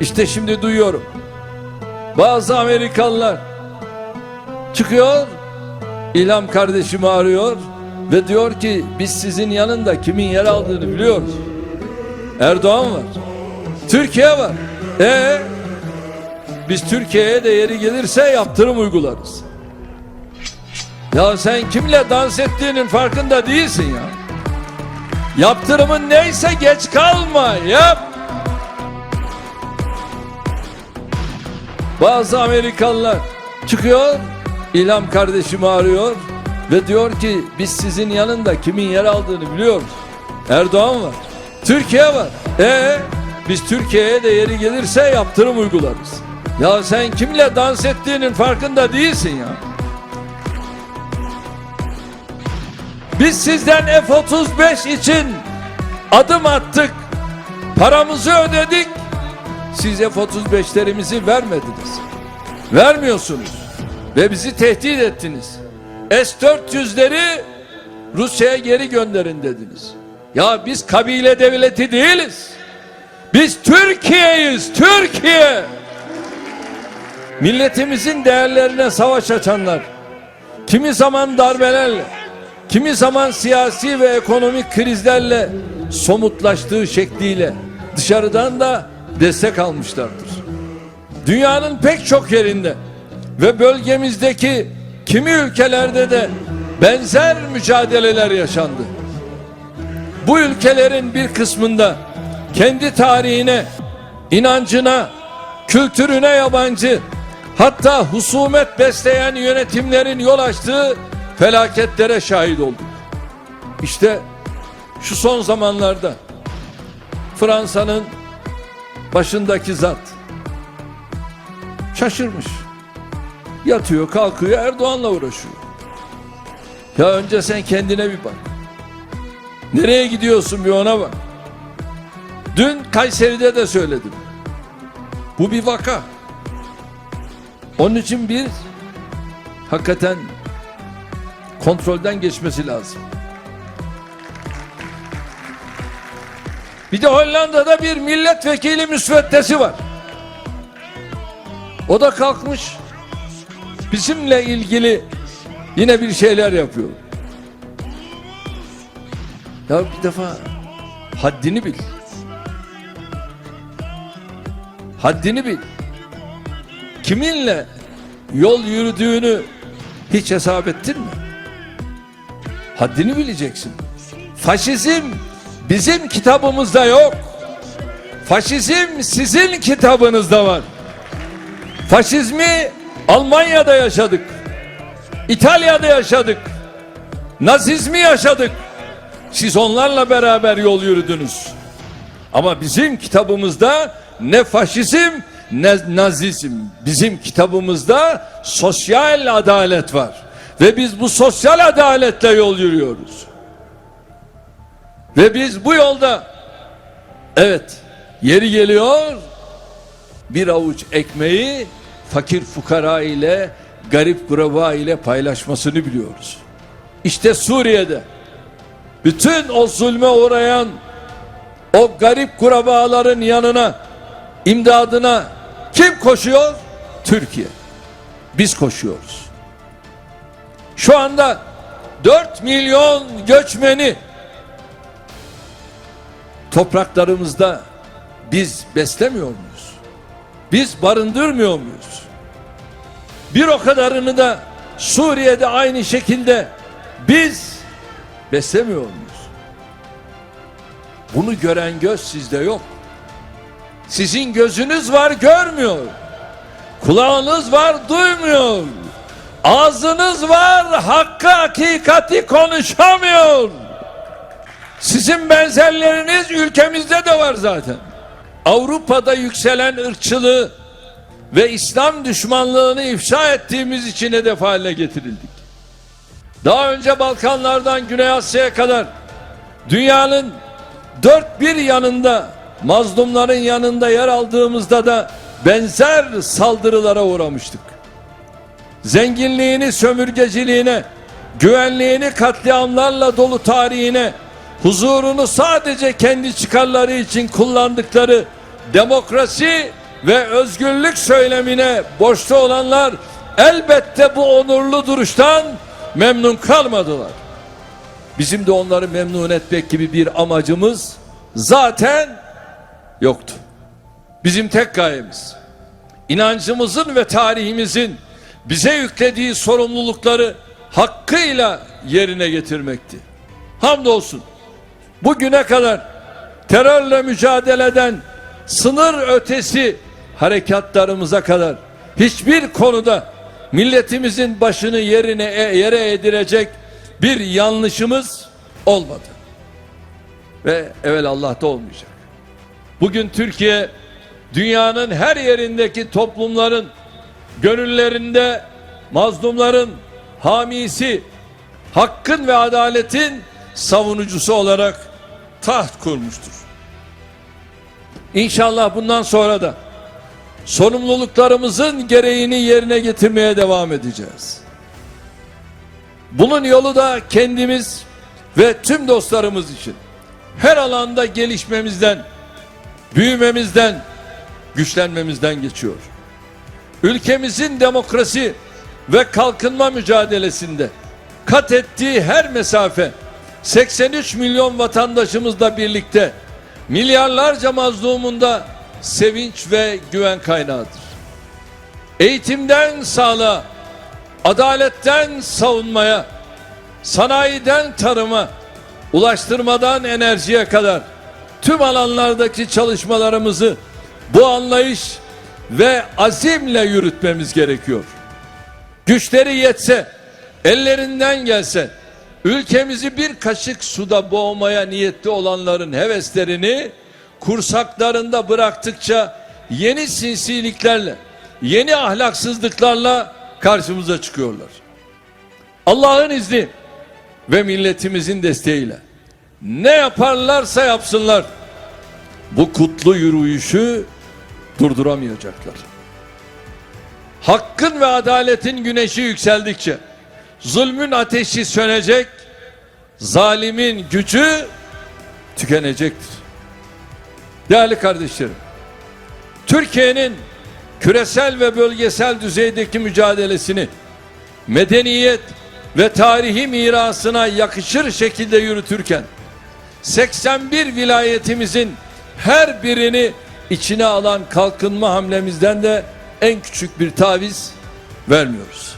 İşte şimdi duyuyorum. Bazı Amerikalılar çıkıyor, İlham kardeşimi arıyor ve diyor ki biz sizin yanında kimin yer aldığını biliyoruz. Erdoğan var. Türkiye var. E biz Türkiye'ye de yeri gelirse yaptırım uygularız. Ya sen kimle dans ettiğinin farkında değilsin ya. Yaptırımın neyse geç kalma yap. Bazı Amerikalılar çıkıyor, İlham kardeşimi arıyor ve diyor ki biz sizin yanında kimin yer aldığını biliyoruz. Erdoğan var. Türkiye var. E biz Türkiye'ye de yeri gelirse yaptırım uygularız. Ya sen kimle dans ettiğinin farkında değilsin ya. Biz sizden F-35 için adım attık. Paramızı ödedik. Siz F-35'lerimizi vermediniz. Vermiyorsunuz. Ve bizi tehdit ettiniz. S-400'leri Rusya'ya geri gönderin dediniz. Ya biz kabile devleti değiliz. Biz Türkiye'yiz. Türkiye. Milletimizin değerlerine savaş açanlar, kimi zaman darbelerle, kimi zaman siyasi ve ekonomik krizlerle somutlaştığı şekliyle dışarıdan da destek almışlardır. Dünyanın pek çok yerinde ve bölgemizdeki kimi ülkelerde de benzer mücadeleler yaşandı. Bu ülkelerin bir kısmında kendi tarihine, inancına, kültürüne yabancı, hatta husumet besleyen yönetimlerin yol açtığı felaketlere şahit olduk. İşte şu son zamanlarda Fransa'nın başındaki zat şaşırmış. Yatıyor, kalkıyor, Erdoğan'la uğraşıyor. Ya önce sen kendine bir bak. Nereye gidiyorsun bir ona bak. Dün Kayseri'de de söyledim. Bu bir vaka. Onun için bir hakikaten kontrolden geçmesi lazım. Bir de Hollanda'da bir milletvekili müsveddesi var. O da kalkmış bizimle ilgili yine bir şeyler yapıyor. Ya bir defa haddini bil. Haddini bil. Kiminle yol yürüdüğünü hiç hesap ettin mi? Haddini bileceksin. Faşizm bizim kitabımızda yok. Faşizm sizin kitabınızda var. Faşizmi Almanya'da yaşadık. İtalya'da yaşadık. Nazizmi yaşadık. Siz onlarla beraber yol yürüdünüz. Ama bizim kitabımızda ne faşizm ne nazizm. Bizim kitabımızda sosyal adalet var. Ve biz bu sosyal adaletle yol yürüyoruz. Ve biz bu yolda evet yeri geliyor bir avuç ekmeği fakir fukara ile garip kuraba ile paylaşmasını biliyoruz. İşte Suriye'de bütün o zulme uğrayan o garip kurabaların yanına imdadına kim koşuyor? Türkiye. Biz koşuyoruz. Şu anda 4 milyon göçmeni topraklarımızda biz beslemiyor muyuz? Biz barındırmıyor muyuz? Bir o kadarını da Suriye'de aynı şekilde biz beslemiyor muyuz? Bunu gören göz sizde yok. Sizin gözünüz var görmüyor. Kulağınız var duymuyor. Ağzınız var hakkı hakikati konuşamıyor. Sizin benzerleriniz ülkemizde de var zaten. Avrupa'da yükselen ırkçılığı ve İslam düşmanlığını ifşa ettiğimiz için hedef haline getirildik. Daha önce Balkanlardan Güney Asya'ya kadar dünyanın dört bir yanında mazlumların yanında yer aldığımızda da benzer saldırılara uğramıştık. Zenginliğini sömürgeciliğine, güvenliğini katliamlarla dolu tarihine, huzurunu sadece kendi çıkarları için kullandıkları demokrasi ve özgürlük söylemine borçlu olanlar elbette bu onurlu duruştan memnun kalmadılar. Bizim de onları memnun etmek gibi bir amacımız zaten yoktu. Bizim tek gayemiz inancımızın ve tarihimizin bize yüklediği sorumlulukları hakkıyla yerine getirmekti. Hamdolsun bugüne kadar terörle mücadeleden sınır ötesi harekatlarımıza kadar hiçbir konuda milletimizin başını yerine e, yere edirecek bir yanlışımız olmadı. Ve evvel Allah'ta olmayacak. Bugün Türkiye dünyanın her yerindeki toplumların gönüllerinde mazlumların hamisi, hakkın ve adaletin savunucusu olarak taht kurmuştur. İnşallah bundan sonra da sorumluluklarımızın gereğini yerine getirmeye devam edeceğiz. Bunun yolu da kendimiz ve tüm dostlarımız için her alanda gelişmemizden, büyümemizden, güçlenmemizden geçiyor. Ülkemizin demokrasi ve kalkınma mücadelesinde kat ettiği her mesafe 83 milyon vatandaşımızla birlikte milyarlarca mazlumunda sevinç ve güven kaynağıdır. Eğitimden sağlığa, adaletten savunmaya, sanayiden tarıma, ulaştırmadan enerjiye kadar tüm alanlardaki çalışmalarımızı bu anlayış ve azimle yürütmemiz gerekiyor. Güçleri yetse, ellerinden gelse, ülkemizi bir kaşık suda boğmaya niyetli olanların heveslerini kursaklarında bıraktıkça yeni sinsiliklerle, yeni ahlaksızlıklarla karşımıza çıkıyorlar. Allah'ın izni ve milletimizin desteğiyle ne yaparlarsa yapsınlar bu kutlu yürüyüşü durduramayacaklar. Hakkın ve adaletin güneşi yükseldikçe zulmün ateşi sönecek, zalimin gücü tükenecektir. Değerli kardeşlerim, Türkiye'nin küresel ve bölgesel düzeydeki mücadelesini medeniyet ve tarihi mirasına yakışır şekilde yürütürken 81 vilayetimizin her birini içine alan kalkınma hamlemizden de en küçük bir taviz vermiyoruz.